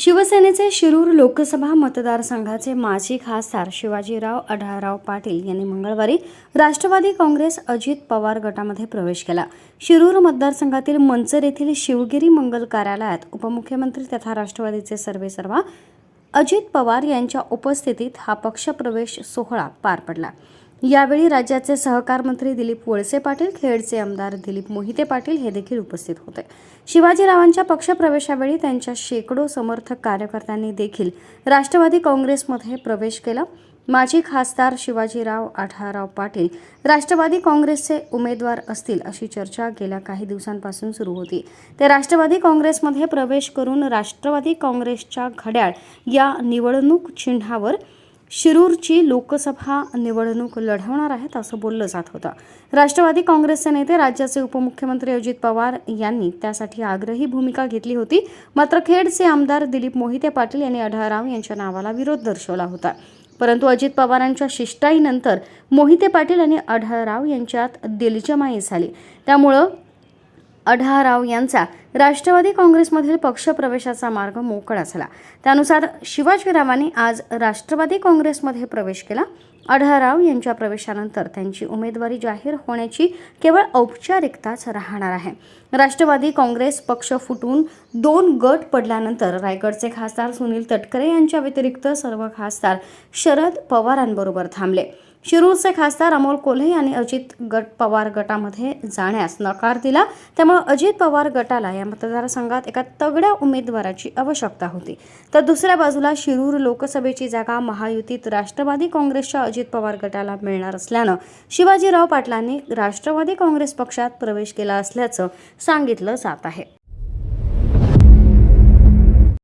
शिवसेनेचे शिरूर लोकसभा मतदारसंघाचे माजी खासदार शिवाजीराव अढळराव पाटील यांनी मंगळवारी राष्ट्रवादी काँग्रेस अजित पवार गटामध्ये प्रवेश केला. शिरूर मतदारसंघातील मंचर येथील शिवगिरी मंगल कार्यालयात उपमुख्यमंत्री तथा राष्ट्रवादीचे सर्वेसर्वा अजित पवार यांच्या उपस्थितीत हा पक्षप्रवेश सोहळा पार पडला. यावेळी राज्याचे सहकार मंत्री दिलीप वळसे पाटील खेडचे आमदार दिलीप मोहिते पाटील हे देखील उपस्थित होते. शिवाजीरावांच्या पक्षप्रवेशावेळी त्यांच्या शेकडो समर्थक कार्यकर्त्यांनी देखील राष्ट्रवादी काँग्रेसमध्ये प्रवेश केला. माजी खासदार शिवाजीराव आढाराव पाटील राष्ट्रवादी काँग्रेसचे उमेदवार असतील अशी चर्चा गेल्या काही दिवसांपासून सुरू होती. ते राष्ट्रवादी काँग्रेसमध्ये प्रवेश करून राष्ट्रवादी काँग्रेसच्या घड्याळ या निवडणूक चिन्हावर शिरूरची लोकसभा निवडणूक लढवणार आहेत असं बोललं जात होतं. राष्ट्रवादी काँग्रेसचे नेते राज्याचे उपमुख्यमंत्री अजित पवार यांनी त्यासाठी आग्रही भूमिका घेतली होती. मात्र खेडचे आमदार दिलीप मोहिते पाटील यांनी अढळराव यांच्या नावाला विरोध दर्शवला होता. परंतु अजित पवारांच्या शिष्टाईनंतर मोहिते पाटील आणि अढळराव यांच्यात दिलजमाई झाली. त्यामुळं अढाराव यांचा राष्ट्रवादी काँग्रेसमधील पक्षप्रवेशाचा मार्ग मोकळा झाला. त्यानुसार शिवाजीरावांनी आज राष्ट्रवादी काँग्रेसमध्ये प्रवेश केला. अढाराव यांच्या प्रवेशानंतर त्यांची उमेदवारी जाहीर होण्याची केवळ औपचारिकताच राहणार आहे. राष्ट्रवादी काँग्रेस पक्ष फुटून दोन गट पडल्यानंतर रायगडचे खासदार सुनील तटकरे यांच्या व्यतिरिक्त सर्व खासदार शरद पवारांबरोबर थांबले. शिरूरचे खासदार अमोल कोल्हे यांनी अजित गट पवार गटामध्ये जाण्यास नकार दिला. त्यामुळे अजित पवार गटाला या मतदारसंघात एका तगड्या उमेदवाराची आवश्यकता होती. तर दुसऱ्या बाजूला शिरूर लोकसभेची जागा महायुतीत राष्ट्रवादी काँग्रेसच्या अजित पवार गटाला मिळणार असल्यानं शिवाजीराव पाटलांनी राष्ट्रवादी काँग्रेस पक्षात प्रवेश केला असल्याचं सांगितलं जात आहे.